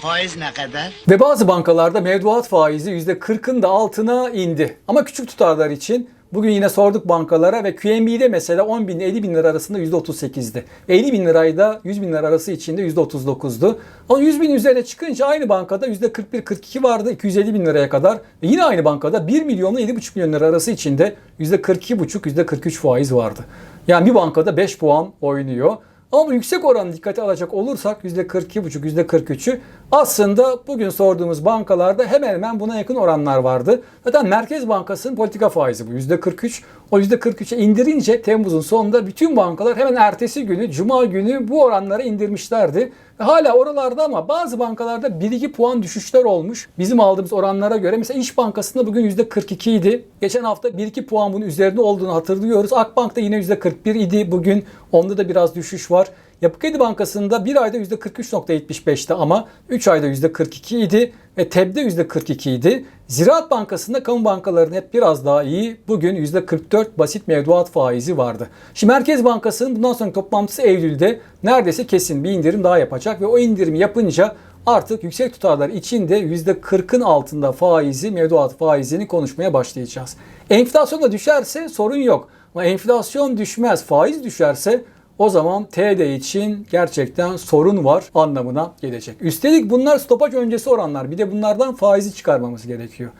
Faiz ne kadar? Ve bazı bankalarda mevduat faizi %40'ın da altına indi. Ama küçük tutarlar için bugün yine sorduk bankalara ve QNB'de mesela 10 bin ile 50 bin lira arasında %38'di. 50 bin lirayla 100 bin lira arası içinde %39'du. Ama 100 bin üzerine çıkınca aynı bankada %41-42 vardı 250 bin liraya kadar. Ve yine aynı bankada 1 milyonla 7,5 milyon lira arası içinde %42,5 %43 faiz vardı. Yani bir bankada 5 puan oynuyor. Ama bu yüksek oranı dikkate alacak olursak %42,5, %43'ü aslında bugün sorduğumuz bankalarda hemen hemen buna yakın oranlar vardı. Zaten Merkez Bankası'nın politika faizi bu %43. O %43'e indirince Temmuz'un sonunda bütün bankalar hemen ertesi günü, Cuma günü bu oranları indirmişlerdi. Hala oralarda ama bazı bankalarda 1-2 puan düşüşler olmuş. Bizim aldığımız oranlara göre mesela İş Bankası'nda bugün %42 idi. Geçen hafta 1-2 puan bunun üzerinde olduğunu hatırlıyoruz. Akbank'ta yine %41 idi. Bugün onda da biraz düşüş var. Yapı Kredi Bankası'nda bir ayda %43.75'ti ama 3 ayda %42 idi ve TEB'de %42 idi. Ziraat Bankası'nda kamu bankalarının hep biraz daha iyi. Bugün %44 basit mevduat faizi vardı. Şimdi Merkez Bankası'nın bundan sonraki toplantısı Eylül'de neredeyse kesin bir indirim daha yapacak ve o indirimi yapınca artık yüksek tutarlar içinde %40'ın altında faizi, mevduat faizini konuşmaya başlayacağız. Enflasyon da düşerse sorun yok. Ama enflasyon düşmez, faiz düşerse o zaman TD için gerçekten sorun var anlamına gelecek. Üstelik bunlar stopaj öncesi oranlar. Bir de bunlardan faizi çıkarmamız gerekiyor.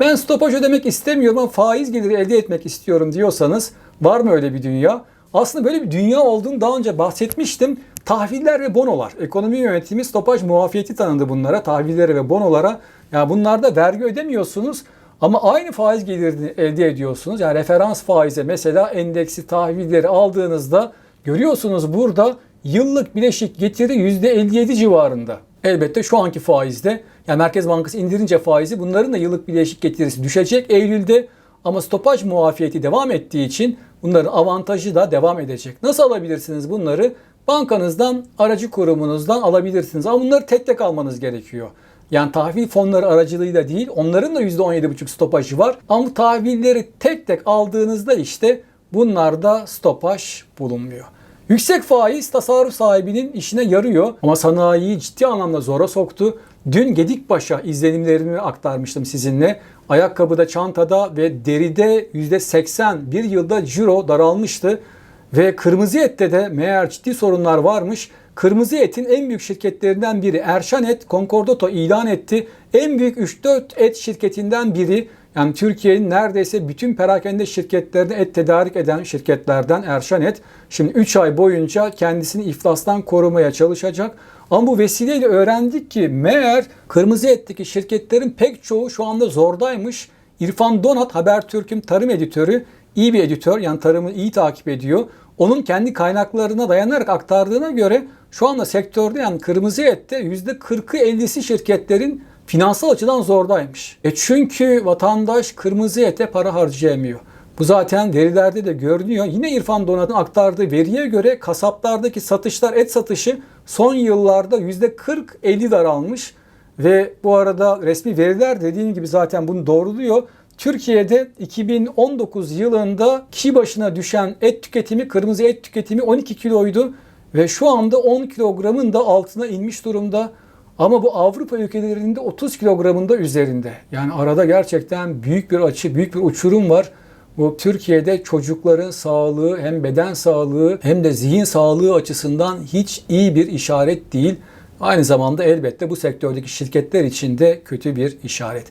Ben stopaj ödemek istemiyorum ama faiz geliri elde etmek istiyorum diyorsanız var mı öyle bir dünya? Aslında böyle bir dünya olduğunu daha önce bahsetmiştim. Tahviller ve bonolar. Ekonomi yönetimi stopaj muafiyeti tanıdı bunlara. Tahvillere ve bonolara. Ya bunlarda vergi ödemiyorsunuz. Ama aynı faiz gelirini elde ediyorsunuz. Yani referans faize mesela endeksi tahvilleri aldığınızda görüyorsunuz burada yıllık bileşik getiri %57 civarında. Elbette şu anki faizde yani Merkez Bankası indirince faizi bunların da yıllık bileşik getirisi düşecek Eylül'de. Ama stopaj muafiyeti devam ettiği için bunların avantajı da devam edecek. Nasıl alabilirsiniz bunları? Bankanızdan, aracı kurumunuzdan alabilirsiniz. Ama bunları tek tek almanız gerekiyor. Yani tahvil fonları aracılığıyla değil, onların da %17,5 stopajı var. Ama bu tahvilleri tek tek aldığınızda işte bunlarda stopaj bulunmuyor. Yüksek faiz tasarruf sahibinin işine yarıyor ama sanayiyi ciddi anlamda zora soktu. Dün Gedikbaş'a izlenimlerimi aktarmıştım sizinle. Ayakkabıda, çantada ve deride %80 bir yılda ciro daralmıştı. Ve kırmızı ette de meğer ciddi sorunlar varmış. Kırmızı etin en büyük şirketlerinden biri Erşan Et, Concordato ilan etti. En büyük 3-4 et şirketinden biri. Yani Türkiye'nin neredeyse bütün perakende şirketlerine et tedarik eden şirketlerden Erşan Et. Şimdi 3 ay boyunca kendisini iflastan korumaya çalışacak. Ama bu vesileyle öğrendik ki meğer kırmızı etteki şirketlerin pek çoğu şu anda zordaymış. İrfan Donat Habertürk'ün tarım editörü iyi bir editör yani tarımı iyi takip ediyor. Onun kendi kaynaklarına dayanarak aktardığına göre şu anda sektörde yani kırmızı ette %40'ı 50'si şirketlerin finansal açıdan zordaymış. E çünkü vatandaş kırmızı ete para harcayamıyor. Bu zaten verilerde de görünüyor. Yine İrfan Donat'ın aktardığı veriye göre kasaplardaki satışlar, et satışı son yıllarda %40-50 daralmış. Ve bu arada resmi veriler dediğim gibi zaten bunu doğruluyor. Türkiye'de 2019 yılında kişi başına düşen et tüketimi, kırmızı et tüketimi 12 kiloydu. Ve şu anda 10 kilogramın da altına inmiş durumda. Ama bu Avrupa ülkelerinde 30 kilogramın da üzerinde. Yani arada gerçekten büyük bir açı, büyük bir uçurum var. Bu Türkiye'de çocukların sağlığı hem beden sağlığı hem de zihin sağlığı açısından hiç iyi bir işaret değil. Aynı zamanda elbette bu sektördeki şirketler için de kötü bir işaret.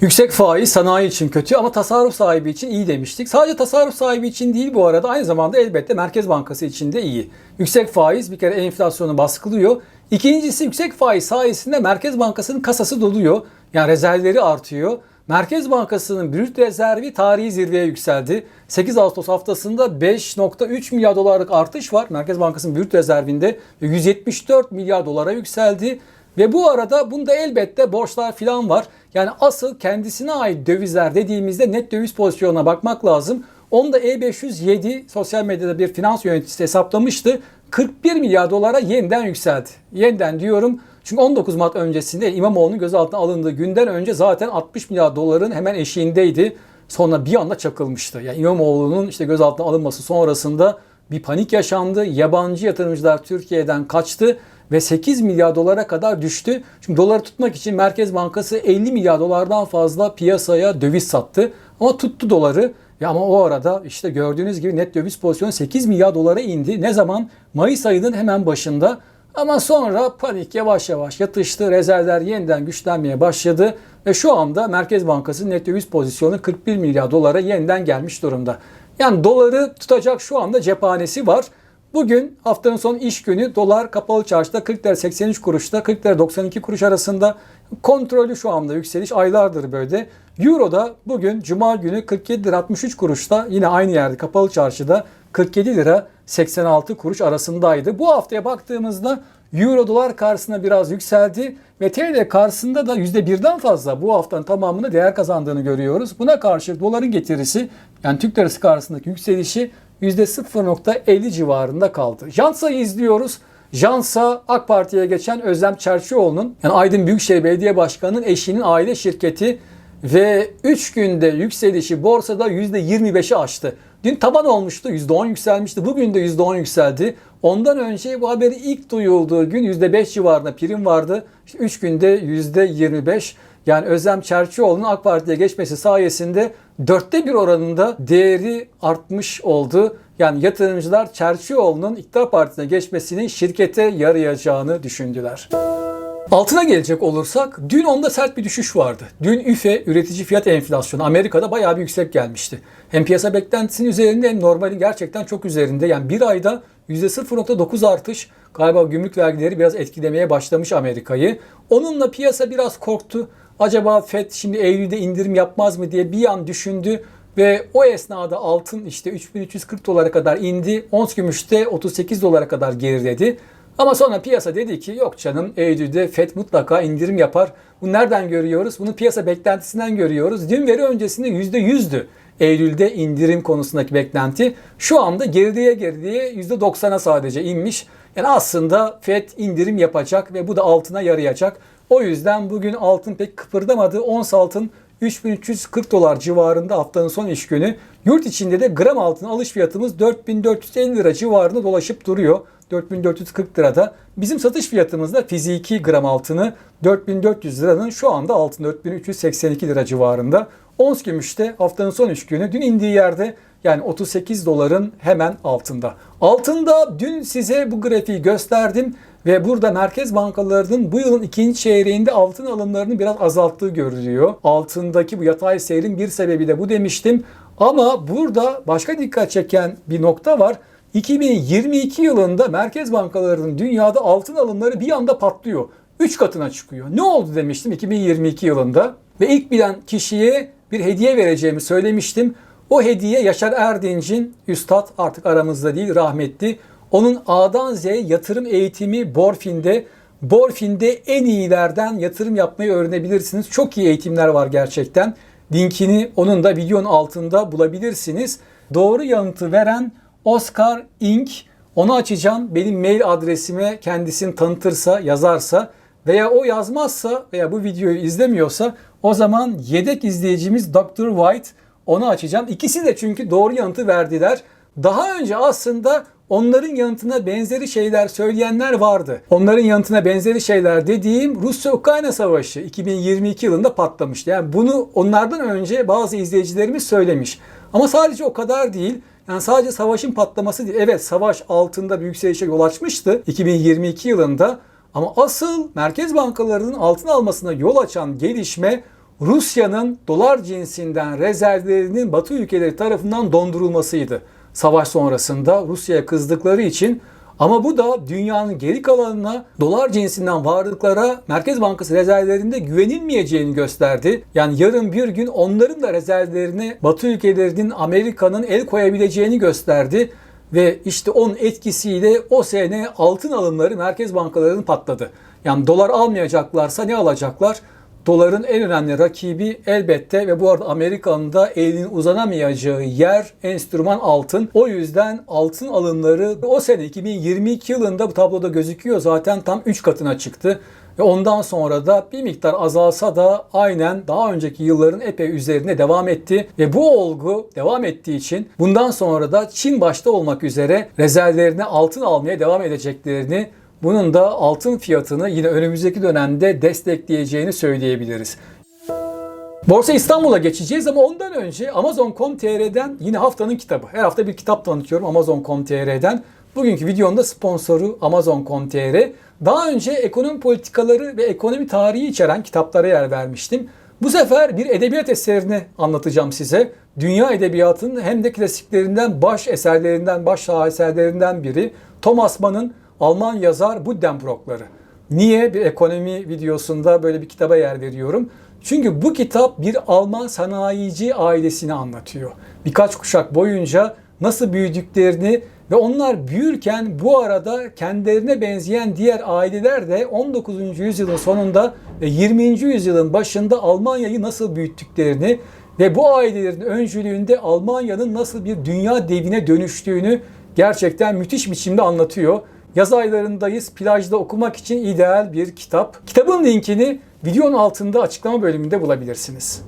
Yüksek faiz sanayi için kötü ama tasarruf sahibi için iyi demiştik. Sadece tasarruf sahibi için değil bu arada aynı zamanda elbette Merkez Bankası için de iyi. Yüksek faiz bir kere enflasyonu baskılıyor. İkincisi yüksek faiz sayesinde Merkez Bankası'nın kasası doluyor. Yani rezervleri artıyor. Merkez Bankası'nın brüt rezervi tarihi zirveye yükseldi. 8 Ağustos haftasında 5.3 milyar dolarlık artış var. Merkez Bankası'nın brüt rezervinde 174 milyar dolara yükseldi. Ve bu arada bunda elbette borçlar filan var. Yani asıl kendisine ait dövizler dediğimizde net döviz pozisyonuna bakmak lazım. Onu da E507 sosyal medyada bir finans yöneticisi hesaplamıştı. 41 milyar dolara yeniden yükseldi. Yeniden diyorum çünkü 19 Mart öncesinde İmamoğlu'nun gözaltına alındığı günden önce zaten 60 milyar doların hemen eşiğindeydi. Sonra bir anda çakılmıştı. Yani İmamoğlu'nun işte gözaltına alınması sonrasında bir panik yaşandı. Yabancı yatırımcılar Türkiye'den kaçtı ve 8 milyar dolara kadar düştü. Şimdi doları tutmak için Merkez Bankası 50 milyar dolardan fazla piyasaya döviz sattı. Ama tuttu doları. Ya ama o arada işte gördüğünüz gibi net döviz pozisyonu 8 milyar dolara indi. Ne zaman? Mayıs ayının hemen başında. Ama sonra panik yavaş yavaş yatıştı. Rezervler yeniden güçlenmeye başladı. Ve şu anda Merkez Bankası net döviz pozisyonu 41 milyar dolara yeniden gelmiş durumda. Yani doları tutacak şu anda cephanesi var. Bugün haftanın son iş günü dolar kapalı çarşıda 40 lira 83 kuruşta 40 lira 92 kuruş arasında kontrollü şu anda yükseliş aylardır böyle. Euro da bugün cuma günü 47 lira 63 kuruşta yine aynı yerde kapalı çarşıda 47 lira 86 kuruş arasındaydı. Bu haftaya baktığımızda Euro dolar karşısında biraz yükseldi ve TL karşısında da %1'den fazla bu haftanın tamamını değer kazandığını görüyoruz. Buna karşı doların getirisi yani Türk lirası karşısındaki yükselişi %0.50 civarında kaldı. Jansa'yı izliyoruz. Jansa AK Parti'ye geçen Özlem Çerçioğlu'nun yani Aydın Büyükşehir Belediye Başkanı'nın eşinin aile şirketi ve 3 günde yükselişi borsada %25'i aştı. Dün taban olmuştu, %10 yükselmişti. Bugün de %10 yükseldi. Ondan önce bu haberi ilk duyulduğu gün %5 civarında prim vardı. İşte 3 günde %25. Yani Özlem Çerçioğlu'nun AK Parti'ye geçmesi sayesinde dörtte bir oranında değeri artmış oldu. Yani yatırımcılar Çerçioğlu'nun iktidar partisine geçmesinin şirkete yarayacağını düşündüler. Altına gelecek olursak dün onda sert bir düşüş vardı. Dün üfe üretici fiyat enflasyonu Amerika'da bayağı bir yüksek gelmişti. Hem piyasa beklentisinin üzerinde hem normalin gerçekten çok üzerinde. Yani bir ayda %0.9 artış galiba gümrük vergileri biraz etkilemeye başlamış Amerika'yı. Onunla piyasa biraz korktu. Acaba FED şimdi Eylül'de indirim yapmaz mı diye bir an düşündü. Ve o esnada altın işte 3340 dolara kadar indi. Ons gümüşte 38 dolara kadar geriledi. Ama sonra piyasa dedi ki yok canım Eylül'de FED mutlaka indirim yapar. Bunu nereden görüyoruz? Bunu piyasa beklentisinden görüyoruz. Dün veri öncesinde %100'dü. Eylül'de indirim konusundaki beklenti. Şu anda geriye geriye %90'a sadece inmiş. Yani aslında FED indirim yapacak ve bu da altına yarayacak. O yüzden bugün altın pek kıpırdamadı. Ons altın 3340 dolar civarında haftanın son iş günü. Yurt içinde de gram altın alış fiyatımız 4450 lira civarında dolaşıp duruyor. 4440 lirada. Bizim satış fiyatımız da fiziki gram altını 4400 liranın şu anda altın 4382 lira civarında. Ons gümüşte haftanın son iş günü dün indiği yerde yani 38 doların hemen altında. Altında dün size bu grafiği gösterdim ve burada merkez bankalarının bu yılın ikinci çeyreğinde altın alımlarını biraz azalttığı görülüyor. Altındaki bu yatay seyrin bir sebebi de bu demiştim. Ama burada başka dikkat çeken bir nokta var. 2022 yılında merkez bankalarının dünyada altın alımları bir anda patlıyor. 3 katına çıkıyor. Ne oldu demiştim 2022 yılında. Ve ilk bilen kişiye bir hediye vereceğimi söylemiştim. O hediye Yaşar Erdinç'in üstad artık aramızda değil rahmetli. Onun A'dan Z'ye yatırım eğitimi Borfin'de. Borfin'de en iyilerden yatırım yapmayı öğrenebilirsiniz. Çok iyi eğitimler var gerçekten. Linkini onun da videonun altında bulabilirsiniz. Doğru yanıtı veren Oscar Inc. Onu açacağım. Benim mail adresime kendisini tanıtırsa, yazarsa veya o yazmazsa veya bu videoyu izlemiyorsa o zaman yedek izleyicimiz Dr. White onu açacağım. İkisi de çünkü doğru yanıtı verdiler. Daha önce aslında onların yanıtına benzeri şeyler söyleyenler vardı. Onların yanıtına benzeri şeyler dediğim Rusya-Ukrayna savaşı 2022 yılında patlamıştı. Yani bunu onlardan önce bazı izleyicilerimiz söylemiş. Ama sadece o kadar değil. Yani sadece savaşın patlaması değil. Evet savaş altında bir yükselişe yol açmıştı 2022 yılında. Ama asıl merkez bankalarının altın almasına yol açan gelişme Rusya'nın dolar cinsinden rezervlerinin Batı ülkeleri tarafından dondurulmasıydı. Savaş sonrasında Rusya'ya kızdıkları için ama bu da dünyanın geri kalanına dolar cinsinden varlıklara Merkez Bankası rezervlerinde güvenilmeyeceğini gösterdi. Yani yarın bir gün onların da rezervlerine Batı ülkelerinin Amerika'nın el koyabileceğini gösterdi. Ve işte onun etkisiyle o sene altın alımları merkez bankalarının patladı. Yani dolar almayacaklarsa ne alacaklar? Doların en önemli rakibi elbette ve bu arada Amerika'nın da elinin uzanamayacağı yer enstrüman altın. O yüzden altın alımları o sene 2022 yılında bu tabloda gözüküyor zaten tam 3 katına çıktı. Ve ondan sonra da bir miktar azalsa da aynen daha önceki yılların epey üzerine devam etti. Ve bu olgu devam ettiği için bundan sonra da Çin başta olmak üzere rezervlerine altın almaya devam edeceklerini bunun da altın fiyatını yine önümüzdeki dönemde destekleyeceğini söyleyebiliriz. Borsa İstanbul'a geçeceğiz ama ondan önce Amazon.com.tr'den yine haftanın kitabı. Her hafta bir kitap tanıtıyorum Amazon.com.tr'den. Bugünkü videonun da sponsoru Amazon.com.tr. Daha önce ekonomi politikaları ve ekonomi tarihi içeren kitaplara yer vermiştim. Bu sefer bir edebiyat eserini anlatacağım size. Dünya edebiyatının hem de klasiklerinden, baş eserlerinden, baş eserlerinden biri Thomas Mann'ın Alman yazar Buddenbrookları. Niye bir ekonomi videosunda böyle bir kitaba yer veriyorum? Çünkü bu kitap bir Alman sanayici ailesini anlatıyor. Birkaç kuşak boyunca nasıl büyüdüklerini ve onlar büyürken bu arada kendilerine benzeyen diğer aileler de 19. yüzyılın sonunda ve 20. yüzyılın başında Almanya'yı nasıl büyüttüklerini ve bu ailelerin öncülüğünde Almanya'nın nasıl bir dünya devine dönüştüğünü gerçekten müthiş biçimde anlatıyor. Yaz aylarındayız. Plajda okumak için ideal bir kitap. Kitabın linkini videonun altında açıklama bölümünde bulabilirsiniz.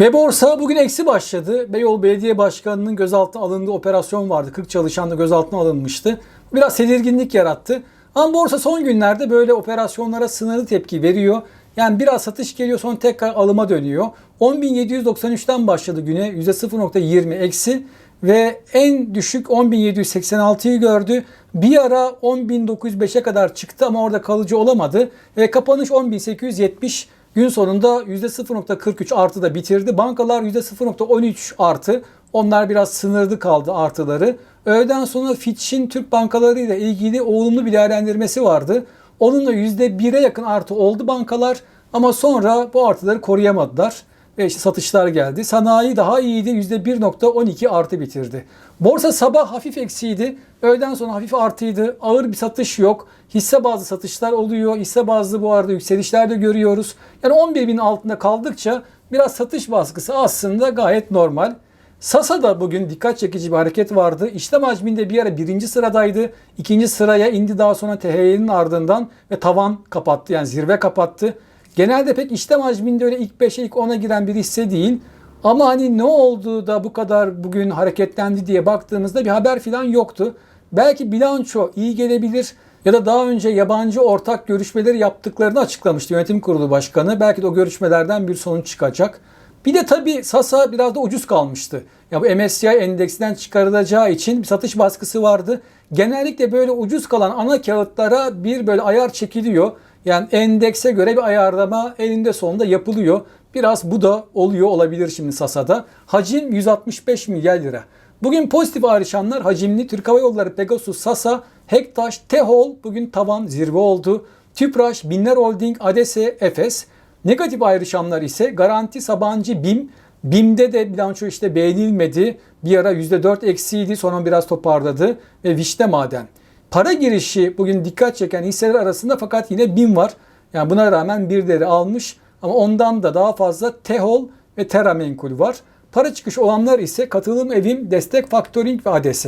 Ve borsa bugün eksi başladı. Beyoğlu Belediye Başkanı'nın gözaltına alındığı operasyon vardı. 40 çalışan da gözaltına alınmıştı. Biraz tedirginlik yarattı. Ama borsa son günlerde böyle operasyonlara sınırlı tepki veriyor. Yani biraz satış geliyor sonra tekrar alıma dönüyor. 10.793'ten başladı güne %0.20 eksi ve en düşük 10.786'yı gördü. Bir ara 10.905'e kadar çıktı ama orada kalıcı olamadı. Ve kapanış 10.870 gün sonunda %0.43 artı da bitirdi. Bankalar %0.13 artı. Onlar biraz sınırlı kaldı artıları. Öğleden sonra Fitch'in Türk bankaları ile ilgili olumlu bir değerlendirmesi vardı. Onunla %1'e yakın artı oldu bankalar ama sonra bu artıları koruyamadılar işte satışlar geldi. Sanayi daha iyiydi. %1.12 artı bitirdi. Borsa sabah hafif eksiydi. Öğleden sonra hafif artıydı. Ağır bir satış yok. Hisse bazlı satışlar oluyor. Hisse bazlı bu arada yükselişler de görüyoruz. Yani 11 bin altında kaldıkça biraz satış baskısı aslında gayet normal. Sasa da bugün dikkat çekici bir hareket vardı. İşlem hacminde bir ara birinci sıradaydı. ikinci sıraya indi daha sonra THY'nin ardından ve tavan kapattı. Yani zirve kapattı. Genelde pek işlem hacminde öyle ilk 5'e ilk 10'a giren bir hisse değil. Ama hani ne oldu da bu kadar bugün hareketlendi diye baktığımızda bir haber falan yoktu. Belki bilanço iyi gelebilir ya da daha önce yabancı ortak görüşmeleri yaptıklarını açıklamıştı yönetim kurulu başkanı. Belki de o görüşmelerden bir sonuç çıkacak. Bir de tabii Sasa biraz da ucuz kalmıştı. Ya bu MSCI endeksinden çıkarılacağı için bir satış baskısı vardı. Genellikle böyle ucuz kalan ana kağıtlara bir böyle ayar çekiliyor. Yani endekse göre bir ayarlama elinde sonunda yapılıyor. Biraz bu da oluyor olabilir şimdi Sasa'da. Hacim 165 milyar lira. Bugün pozitif ayrışanlar hacimli Türk Hava Yolları, Pegasus, Sasa, Hektaş, Tehol bugün tavan zirve oldu. Tüpraş, Binler Holding, Adese, Efes. Negatif ayrışanlar ise Garanti, Sabancı, BİM. BİM'de de bilanço işte beğenilmedi. Bir ara %4 eksiydi sonra biraz toparladı. Ve Vişne Maden. Para girişi bugün dikkat çeken hisseler arasında fakat yine BİM var. Yani buna rağmen birileri almış ama ondan da daha fazla Tehol ve Terra Menkul var. Para çıkış olanlar ise katılım evim, destek faktöring ve ADS.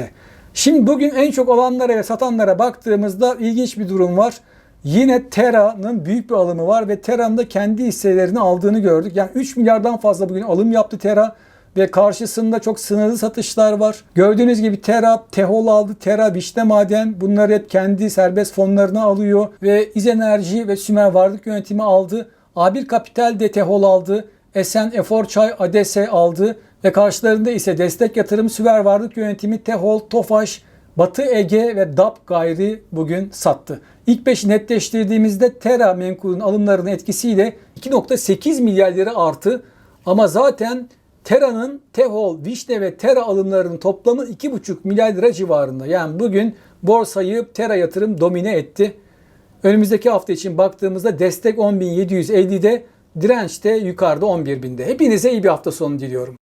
Şimdi bugün en çok olanlara ve satanlara baktığımızda ilginç bir durum var. Yine Terra'nın büyük bir alımı var ve Terra'nın da kendi hisselerini aldığını gördük. Yani 3 milyardan fazla bugün alım yaptı Terra ve karşısında çok sınırlı satışlar var. Gördüğünüz gibi Terra, Tehol aldı, Terra, Vişne Maden bunlar hep kendi serbest fonlarına alıyor ve İz Enerji ve Sümer Varlık Yönetimi aldı. A1 Kapital de Tehol aldı. Esen, Efor Çay, Adese aldı ve karşılarında ise destek yatırım Süver Varlık Yönetimi, Tehol, Tofaş, Batı Ege ve DAP gayri bugün sattı. İlk 5'i netleştirdiğimizde Terra menkulün alımlarının etkisiyle 2.8 milyar lira artı ama zaten Terra'nın Tehol, Vişne ve Terra alımlarının toplamı 2,5 milyar lira civarında. Yani bugün borsayı Terra yatırım domine etti. Önümüzdeki hafta için baktığımızda destek 10.750'de, direnç de yukarıda 11.000'de. Hepinize iyi bir hafta sonu diliyorum.